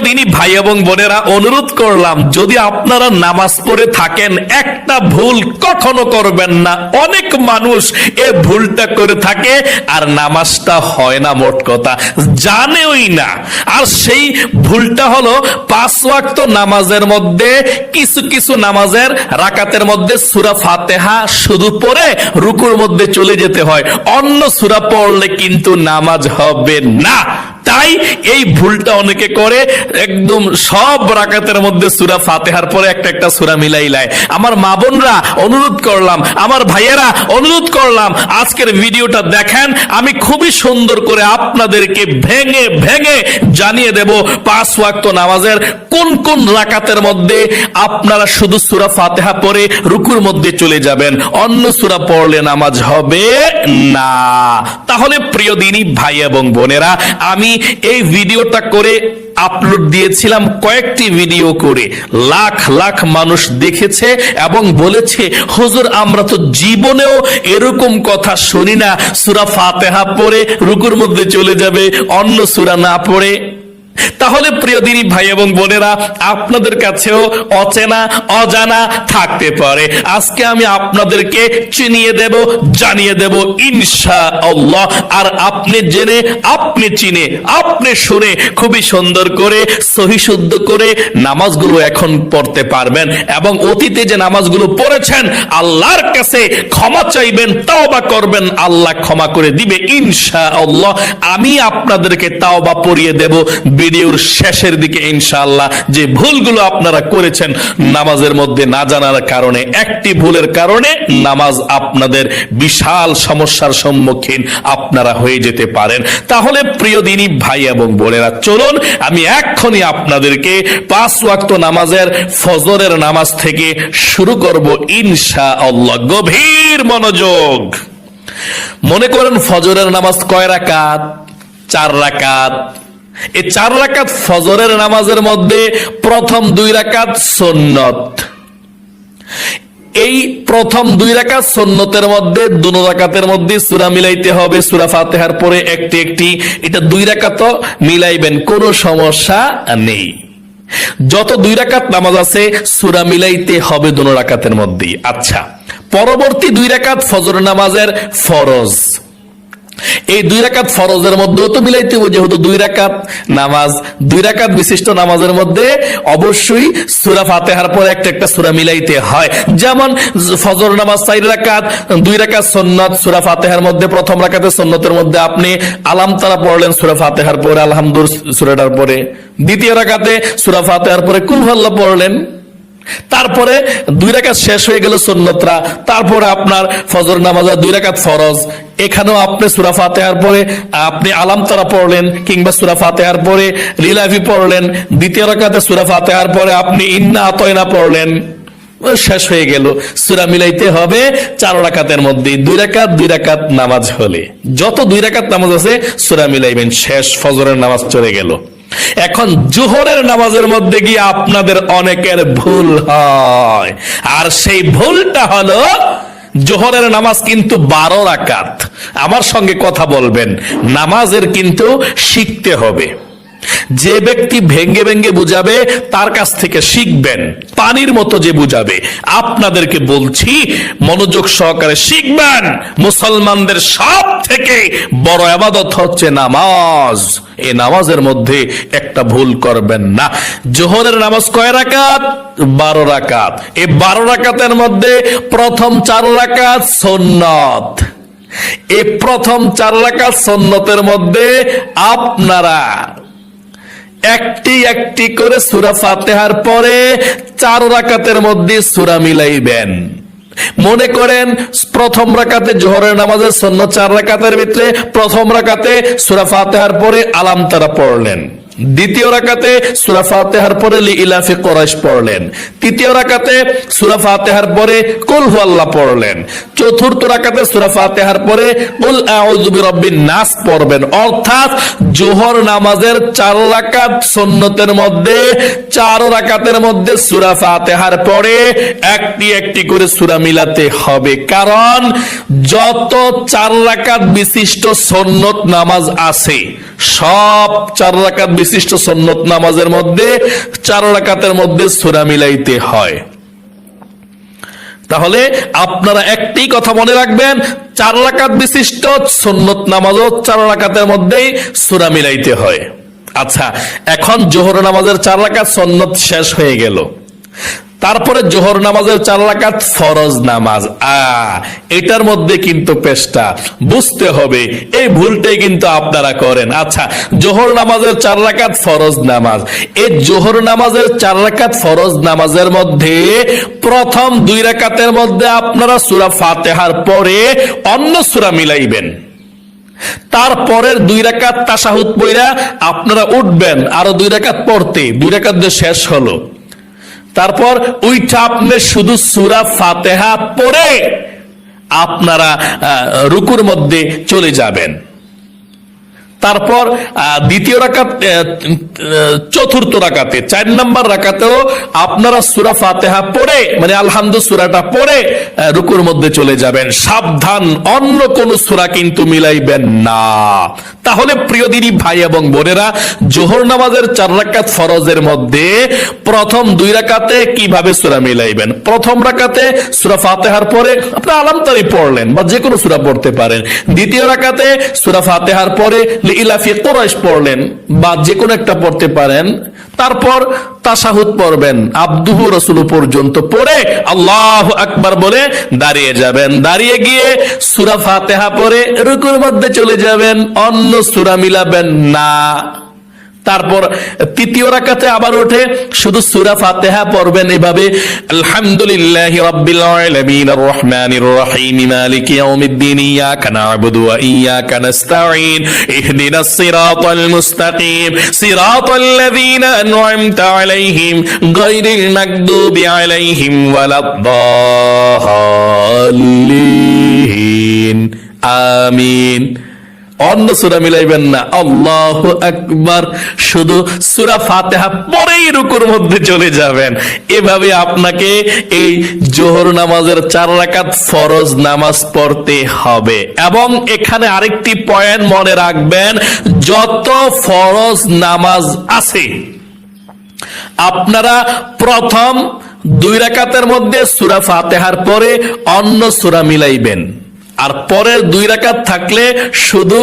প্রিয় ভাই এবং বোনেরা, অনুরোধ করলাম, যদি আপনারা নামাজ পড়ে থাকেন, একটা ভুল কখনো করবেন না। অনেক মানুষ এ ভুলটা করে থাকে, আর নামাজটা হয় না, মোট কথা। জানেই না। আর সেই ভুলটা হলো পাঁচ ওয়াক্ত নামাজের মধ্যে, কিছু কিছু নামাজের রাকাতের মধ্যে সুরা ফাতেহা শুধু পড়ে রুকুর মধ্যে চলে যেতে হয়। অন্য সুরা পড়লে কিন্তু নামাজ হবে না। তাই এই ভুলটা অনেকে করে, একদম সব রাকাতের মধ্যে সুরা ফাতেহার পরে একটা একটা সুরা মিলাই লায় আমার মা বোনরা, অনুরোধ করলাম, আমার ভাইয়েরা, অনুরোধ করলাম, আজকের ভিডিওটা দেখেন, আমি খুবই সুন্দর করে আপনাদেরকে ভেঙে ভেঙে জানিয়ে দেব পাঁচ ওয়াক্ত নামাজের কোন কোন রাকাতের মধ্যে আপনারা শুধু সুরা ফাতেহা পরে রুকুর মধ্যে চলে যাবেন? অন্য সুরা পড়লে নামাজ হবে না। তাহলে প্রিয় দিনী, ভাই এবং বোনেরা, আমি এই ভিডিওটা করে আপলোড দিয়েছিলাম কয়েকটি ভিডিও করে। লাখ লাখ মানুষ দেখেছে এবং বলেছে, হুজুর, আমরা তো জীবনেও এরকম কথা শুনি না। সুরা ফাতেহা পড়ে রুকুর মধ্যে চলে যাবে, অন্য সুরা না পড়ে। তাহলে প্রিয় দিনী ভাই এবং বোনেরা, আপনাদের কাছেও অচেনা, অজানা থাকতে পারে। আজকে আমি আপনাদেরকে চিনিয়ে দেব, জানিয়ে দেব ইনশা আল্লাহ আর আপনি জেনে, আপনি চিনে, আপনি শুনে খুবই সুন্দর করে, সহি শুদ্ধ করে নামাজগুলো এখন পড়তে পারবেন। এবং অতীতে যে নামাজগুলো পড়েছেন, আল্লাহর কাছে ক্ষমা চাইবেন, তাওবা করবেন, আল্লাহ ক্ষমা করে দিবে ইনশা আল্লাহ আমি আপনাদেরকে তাওবা পড়িয়ে দেব ভিডিওর শেষের দিকে ইনশাআল্লাহ যে ভুলগুলো আপনারা করেছেন নামাজের মধ্যে না জানার কারণে, একটি ভুলের কারণে নামাজ আপনাদের বিশাল সমস্যার সম্মুখীন আপনারা হয়ে যেতে পারেন। তাহলে প্রিয় দিনী ভাই এবং বোনেরা, চলুন আমি এক্ষুনি আপনাদেরকে পাঁচ ওয়াক্ত নামাজের ফজরের নামাজ থেকে শুরু করব ইনশা আল্লাহ গভীর মনোযোগ। মনে করেন ফজরের নামাজ কয় রাকাত? চার রাকাত। এই চার রাকাত ফজরের নামাজের মধ্যে প্রথম দুই রাকাত সন্নত। এই প্রথম দুই রাকাত সন্নতের মধ্যে দুনো রাকাতের মধ্যে সুরা মিলাইতে হবে, সুরা ফাতেহার পরে একটি একটি, এটা দুই রাকাত মিলাইবেন, কোনো সমস্যা নেই। যত দুই রাকাত নামাজ আছে, সুরা মিলাইতে হবে দুনো রাকাতের মধ্যেই। আচ্ছা পরবর্তী দুই রাকাত ফজর নামাজের ফরজ। এই দুই রাকাত ফরজের মধ্যেও তো মিলাইতে হবে, যেহেতু দুই রাকাত নামাজ, দুই রাকাত বিশিষ্ট নামাজের মধ্যে অবশ্যই সুরা ফাতেহার পর একটা একটা সুরা মিলাইতে হয়। যেমন ফজর নামাজ চার রাকাত, দুই রাকাত সন্ন্যত সুরা ফাতেহার মধ্যে, প্রথম রাকাতে সন্ন্যতের মধ্যে আপনি আলাম তারা পড়লেন সুরা ফাতেহার পরে আলহামদুল সুরাটার পরে। দ্বিতীয় রাকাতে সুরা ফাতেহার পরে কুলহাল্লা পড়লেন। তারপরে দুই রাকাত শেষ হয়ে গেল সন্ন্যতরা তারপরে আপনার ফজর নামাজ দুই রাকাত ফরজ। এখানেও আপনি সুরা ফাতেহার পরে আপনি আলাম তারা পড়লেন কিংবা সুরা ফাতেহার পরে রিলাভি পড়লেন। দ্বিতীয় রাকাতে সুরা ফাতেহার পরে আপনি ইন্না আতয়না পড়লেন। শেষ হয়ে গেল। সুরা মিলাইতে হবে চার রাকাতের মধ্যে। দুই রাকাত দুই রাকাত নামাজ হলে। যত দুই রাকাত নামাজ আছে সুরা মিলাইবেন, শেষ ফজরের নামাজ চলে গেল। এখন জোহরের নামাজের মধ্যে গিয়ে আপনাদের অনেকের ভুল হয়। আর সেই ভুলটা হলো, জোহরের নামাজ কিন্তু বারো রাকাত। আমার সঙ্গে কথা বলবেন, নামাজের কিন্তু শিখতে হবে। যে ব্যক্তি ভেঙ্গে ভেঙ্গে বুঝাবে, তার কাছ থেকে শিখবেন। পানির মতো যে বুঝাবে। আপনাদেরকে বলছি, মনোযোগ সহকারে শিখবেন। মুসলমানদের সব থেকে বড় আবাদত হচ্ছে নামাজ। এই নামাজের মধ্যে একটা ভুল করবেন না। জোহরের নামাজ কয় রাকাত? বারো রাকাত। এই বারো রাকাতের মধ্যে প্রথম চার রাকাত সন্নত। এ প্রথম চার রাকাত সন্নতের মধ্যে আপনারা একটি একটি করে সুরা ফাতেহার পরে চার রাকাতের মধ্যে সুরা মিলাইবেন। মনে করেন, প্রথম রাকাতে জোহরের নামাজের সন্ন্য চার রাকাতের ভিতরে প্রথম রাকাতে সুরা ফাতেহার পরে আলাম তারা পড়লেন। দ্বিতীয় রাকাতে সুরা ফাতেহার পরে লি ইলাফি কোরাইশ পড়লেন। তৃতীয় রাকাতে সুরা ফাতেহার পরে কুল হুয়াল্লাহ পড়লেন। চতুর্থ রাকাতে সুরা ফাতেহার পরে কুল আউযু বিরাব্বিন নাস পড়বেন। অর্থাৎ জোহর নামাজের চার রাকাত সুন্নতের মধ্যে, চার রাকাতের মধ্যে সুরা ফাতেহার পরে একটি একটি করে সুরা মিলাতে হবে। কারণ যত চার রাকাত বিশিষ্ট সন্নত নামাজ আছে, সব চার রাকাত বিশিষ্ট সন্ন্যত নামাজের মধ্যে চার রাকাতের মধ্যে সুরা মিলাইতে হয়। তাহলে আপনারা একটি কথা মনে রাখবেন, চার রাকাত বিশিষ্ট সন্ন্যত নামাজও চার রাকাতের মধ্যেই সুরা মিলাইতে হয়। আচ্ছা এখন জোহর নামাজের চার রাকাত সন্ন্যত শেষ হয়ে গেল। তারপরে জোহর নামাজের চার রাকাত ফরজ নামাজ। আ, এটার মধ্যে কিন্তু পেশটা। বুঝতে হবে, এই ভুলটাই কিন্তু আপনারা করেন। আচ্ছা জোহর নামাজের চার রাকাত ফরজ নামাজ। এই জোহর নামাজের চার রাকাত ফরজ নামাজের মধ্যে প্রথম দুই রাকাতের মধ্যে আপনারা সূরা ফাতিহার পরে অন্য সূরা মিলাইবেন। তারপরের দুই রাকাত তাসাহুদ পইরা আপনারা উঠবেন। আরও দুই রাকাত পড়তে। দুই রাকাত শেষ হলো। তারপর ওইটা আপনি শুধু সুরা ফাতেহা পড়ে আপনারা রুকুর মধ্যে চলে যাবেন। তারপর দ্বিতীয় রাকাত চতুর্থ রাকাতে, চার নম্বর রাকাতেও আপনারা সুরা ফাতেহা পড়ে মানে আলহামদু সুরাটা পড়ে রুকুর মধ্যে চলে যাবেন। সাবধান, অন্য কোন সুরা কিন্তু মিলাইবেন না। তাহলে প্রিয় দিদি ভাই এবং বোনেরা, জোহর নামাজের চার রাকাত ফরজের মধ্যে প্রথম দুই রাকাতে কীভাবে সুরা মিলাইবেন? প্রথম রাকাতে সুরা ফাতেহার পরে আপনি আলামতারি পড়লেন বা যে কোনো সুরা পড়তে পারেন। দ্বিতীয় রাকাতে সুরা ফাতেহার পরে ইলাফি কোরআশ পড়লেন বা যে কোনো একটা পড়তে পারেন, তারপর তাসাহুদ পড়বেন। আব্দুহু রসুল পর্যন্ত পড়ে আল্লাহ আকবার বলে দাঁড়িয়ে যাবেন। দাঁড়িয়ে গিয়ে সুরা ফাতেহা পরে রুকুর মধ্যে চলে যাবেন, অন্য সুরা মিলাবেন না। তারপর তৃতীয় রাকাতে আবার উঠে শুধু সূরা ফাতিহা পড়বেন এভাবে, আলহামদুলিল্লাহি রাব্বিল আলামিন আর রহমানির রহিম, মালিকি ইয়াউমিদ্দিন, ইয়াকা না'বুদু ওয়া ইয়াকা ইহদিনাস সিরাতাল মুস্তাকিম, সিরাতাল লাযীনা আন'আমতা আলাইহিম, গায়রিল মাগদুবি আলাইহিম ওয়ালাদ-দাল্লিন। আমিন। অন্য সুরা মিলাইবেন না। আল্লাহ আকবার। শুধু সুরা ফাতেহা পরেই রুকুর মধ্যে চলে যাবেন। এভাবে আপনাকে এই জোহর নামাজের চার রাকাত ফরজ নামাজ পড়তে হবে। এবং এখানে আরেকটি পয়েন্ট মনে রাখবেন, যত ফরজ নামাজ আছে, আপনারা প্রথম দুই রাকাতের মধ্যে সুরা ফাতেহার পরে অন্য সুরা মিলাইবেন। আর পরের দুই রাকাত থাকলে শুধু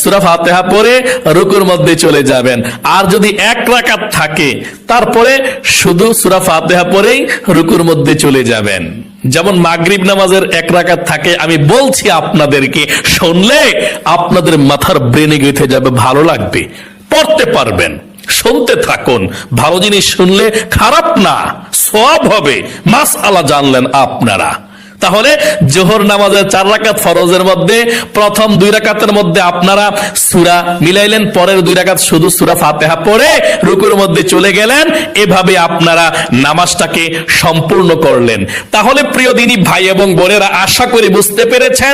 সূরা ফাতিহা পরে রুকুর মধ্যে চলে যাবেন। আর যদি এক রাকাত থাকে, তারপরে শুধু সূরা ফাতিহা পরেই রুকুর মধ্যে চলে যাবেন। যেমন মাগরিব নামাজের এক রাকাত থাকে, আমি বলছি আপনাদেরকে, শুনলে আপনাদের মাথার ব্রেনে গেঁথে যাবে, ভালো লাগবে। পড়তে পারবেন, শুনতে থাকুন। ভালো জিনিস শুনলে খারাপ না সব হবে। মাস আলা জানলেন আপনারা। তাহলে জোহর নামাজের চার রাকাত ফরজের মধ্যে, প্রথম দুই রাকাতের মধ্যে আপনারা সুরা মিলাইলেন, পরের দুই রাকাত শুধু সুরা ফাতেহা পড়ে রুকুর মধ্যে চলে গেলেন, এভাবে আপনারা নামাজটাকে সম্পূর্ণ করলেন। তাহলে প্রিয় দিনী, ভাই এবং বোনেরা, আশা করি বুঝতে পেরেছেন